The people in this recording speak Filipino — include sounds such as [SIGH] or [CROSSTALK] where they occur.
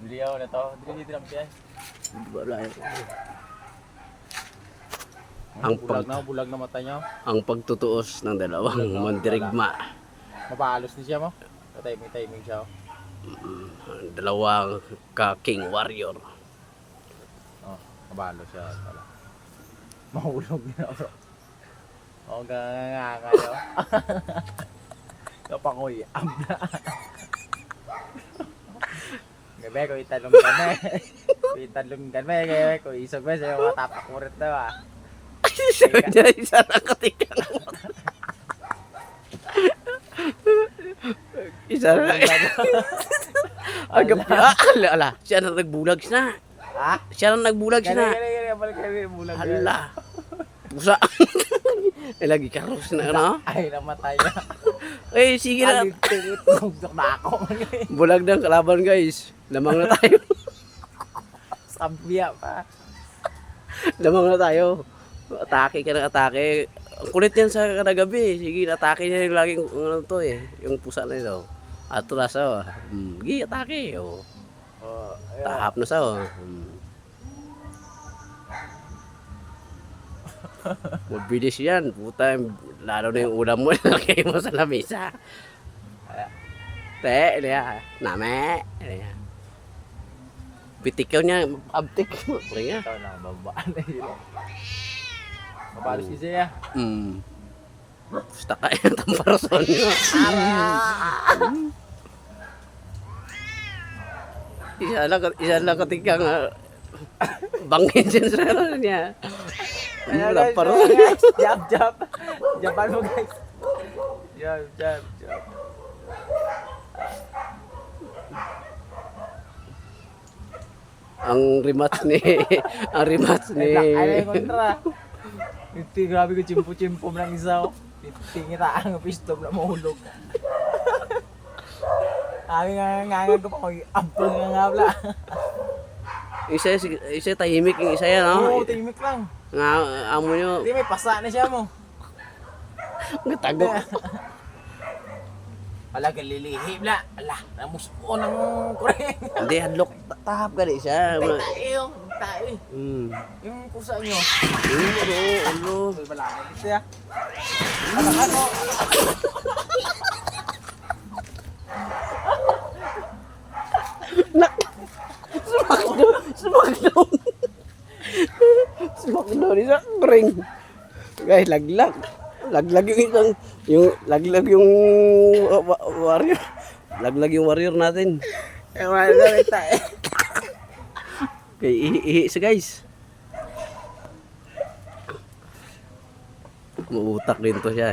Bili ako na to. Dili dito lang siya. Wala. Ang Ang bulag pag- na, bulag na mata niya. Ang pagtutuos ng dalawang mandirigma. Mapahalos ni siya mo. Katiming-timing siya. oh. Ang dalawang ka-king warrior. Oh, kabalo siya pala. Mahulog na bro. Oh, nga [LAUGHS] kayo. Kapangoy, amna. Gabi ko italong kami. Ko italong kami. Gabi ko isog ba sa'yo matapak mo rin daw ah. Sabi niya, isa lang katikang. isa lang. Agap ah, ala, ala. Siya na nagbulag na. Ha? Siya na nagbulag Gani, na. gani, gani. Balik kami. Bulag. Hala. Pusa. eh, lagi karos na, ano? Ay, namatay na. Eh, sige na. Alit, tingit. Nugdok na ako. Bulag ng kalaban, guys. Lamang na tayo. [LAUGHS] Sabiya pa. Lamang na tayo. Atake ka ng atake. Ang kulit yan sa kanagabi. Sige, atake niya yung laging ano to eh. Yung pusa na ito. Atras oh. Hmm. Sige, atake. Oh. Oh, ayun. Tahap na sa oh. Hmm. Mabilis yan. Puta, lalo na yung ulam mo. [LAUGHS] Lagay mo sa lamesa. Te, niya. Name. Niya. Pitikaw niya. Abtik. Niya. Ito na, babaan [LAUGHS] na yun. Mabalos ni siya. Hmm. Basta kaya ng tamparason nyo. [LAUGHS] isa lang, isa lang katikang uh, bangin siya sa ano niya. Ayan, Wala guys, pa ayan, rin. guys. [LAUGHS] Jab, jab. Japan mo guys. Jab, jab, jab. Ang rematch ni, [LAUGHS] ang rematch ni, Ano yung kontra? Iti, grabe ko chimpo-chimpo ng isa oh. Iti, ngita ang pistom na mahulog. [LAUGHS] Ang nga nga nga ko pa ko, ampang nga nga wala. [LAUGHS] isa, isa tahimik yung isa yan, Oo, no? timik lang. Nga, amo nyo, Hindi, may pasa na siya mo. tago. Wala ka lilihim na. Ala, namus ko ng kureng. Hindi, hadlok, tahap ka di siya. Tayo, tayo. Hmm. Yung pusa nyo. Hmm, ano, ano. May balakay ito ya. Ano ano? Smackdown! Smackdown! Smackdown isa ring. Guys, laglag. Laglag yung isang yung laglag yung uh, wa- warrior. Laglag yung warrior natin. Eh, wala na tayo. Kay ihi, ihi siya guys. Muutak din to siya.